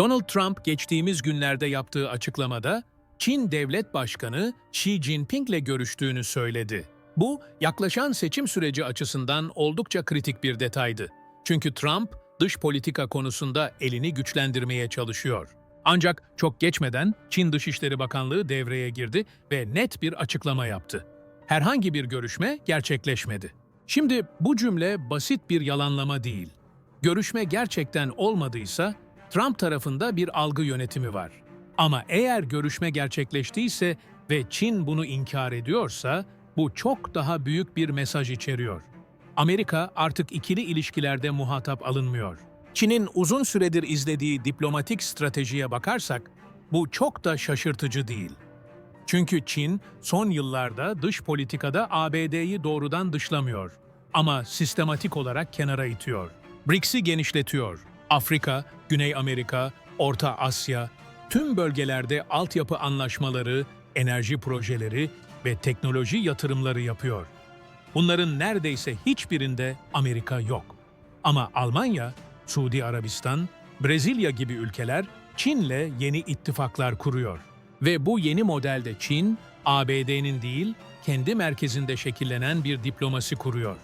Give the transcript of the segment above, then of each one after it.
Donald Trump geçtiğimiz günlerde yaptığı açıklamada Çin Devlet Başkanı Xi Jinping'le görüştüğünü söyledi. Bu, yaklaşan seçim süreci açısından oldukça kritik bir detaydı. Çünkü Trump, dış politika konusunda elini güçlendirmeye çalışıyor. Ancak çok geçmeden Çin Dışişleri Bakanlığı devreye girdi ve net bir açıklama yaptı. Herhangi bir görüşme gerçekleşmedi. Şimdi bu cümle basit bir yalanlama değil. Görüşme gerçekten olmadıysa Trump tarafında bir algı yönetimi var. Ama eğer görüşme gerçekleştiyse ve Çin bunu inkar ediyorsa bu çok daha büyük bir mesaj içeriyor. Amerika artık ikili ilişkilerde muhatap alınmıyor. Çin'in uzun süredir izlediği diplomatik stratejiye bakarsak bu çok da şaşırtıcı değil. Çünkü Çin son yıllarda dış politikada ABD'yi doğrudan dışlamıyor ama sistematik olarak kenara itiyor. BRICS'i genişletiyor. Afrika, Güney Amerika, Orta Asya, tüm bölgelerde altyapı anlaşmaları, enerji projeleri ve teknoloji yatırımları yapıyor. Bunların neredeyse hiçbirinde Amerika yok. Ama Almanya, Suudi Arabistan, Brezilya gibi ülkeler Çin'le yeni ittifaklar kuruyor. Ve bu yeni modelde Çin, ABD'nin değil, kendi merkezinde şekillenen bir diplomasi kuruyor.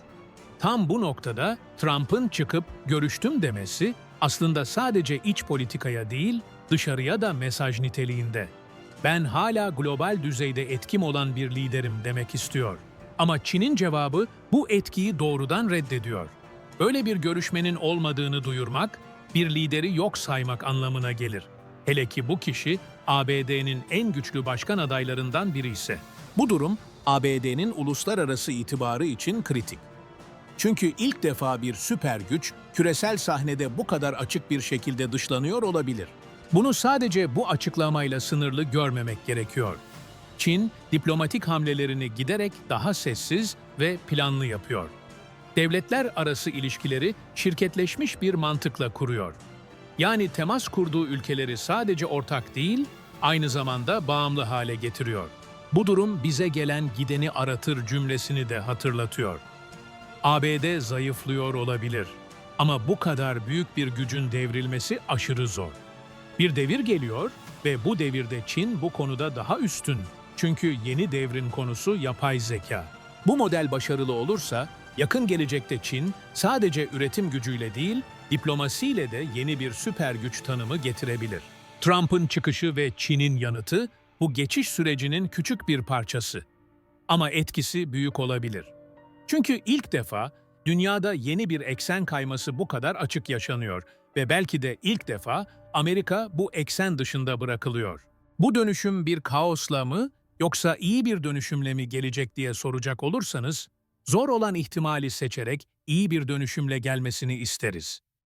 Tam bu noktada Trump'ın çıkıp görüştüm demesi aslında sadece iç politikaya değil, dışarıya da mesaj niteliğinde. Ben hala global düzeyde etkim olan bir liderim demek istiyor. Ama Çin'in cevabı bu etkiyi doğrudan reddediyor. Böyle bir görüşmenin olmadığını duyurmak, bir lideri yok saymak anlamına gelir. Hele ki bu kişi ABD'nin en güçlü başkan adaylarından biri ise. Bu durum ABD'nin uluslararası itibarı için kritik. Çünkü ilk defa bir süper güç küresel sahnede bu kadar açık bir şekilde dışlanıyor olabilir. Bunu sadece bu açıklamayla sınırlı görmemek gerekiyor. Çin, diplomatik hamlelerini giderek daha sessiz ve planlı yapıyor. Devletler arası ilişkileri şirketleşmiş bir mantıkla kuruyor. Yani temas kurduğu ülkeleri sadece ortak değil, aynı zamanda bağımlı hale getiriyor. Bu durum bize gelen gideni aratır cümlesini de hatırlatıyor. ABD zayıflıyor olabilir ama bu kadar büyük bir gücün devrilmesi aşırı zor. Bir devir geliyor ve bu devirde Çin bu konuda daha üstün. Çünkü yeni devrin konusu yapay zeka. Bu model başarılı olursa yakın gelecekte Çin sadece üretim gücüyle değil, diplomasiyle de yeni bir süper güç tanımı getirebilir. Trump'ın çıkışı ve Çin'in yanıtı bu geçiş sürecinin küçük bir parçası. Ama etkisi büyük olabilir. Çünkü ilk defa dünyada yeni bir eksen kayması bu kadar açık yaşanıyor ve belki de ilk defa Amerika bu eksen dışında bırakılıyor. Bu dönüşüm bir kaosla mı yoksa iyi bir dönüşümle mi gelecek diye soracak olursanız, zor olan ihtimali seçerek iyi bir dönüşümle gelmesini isteriz.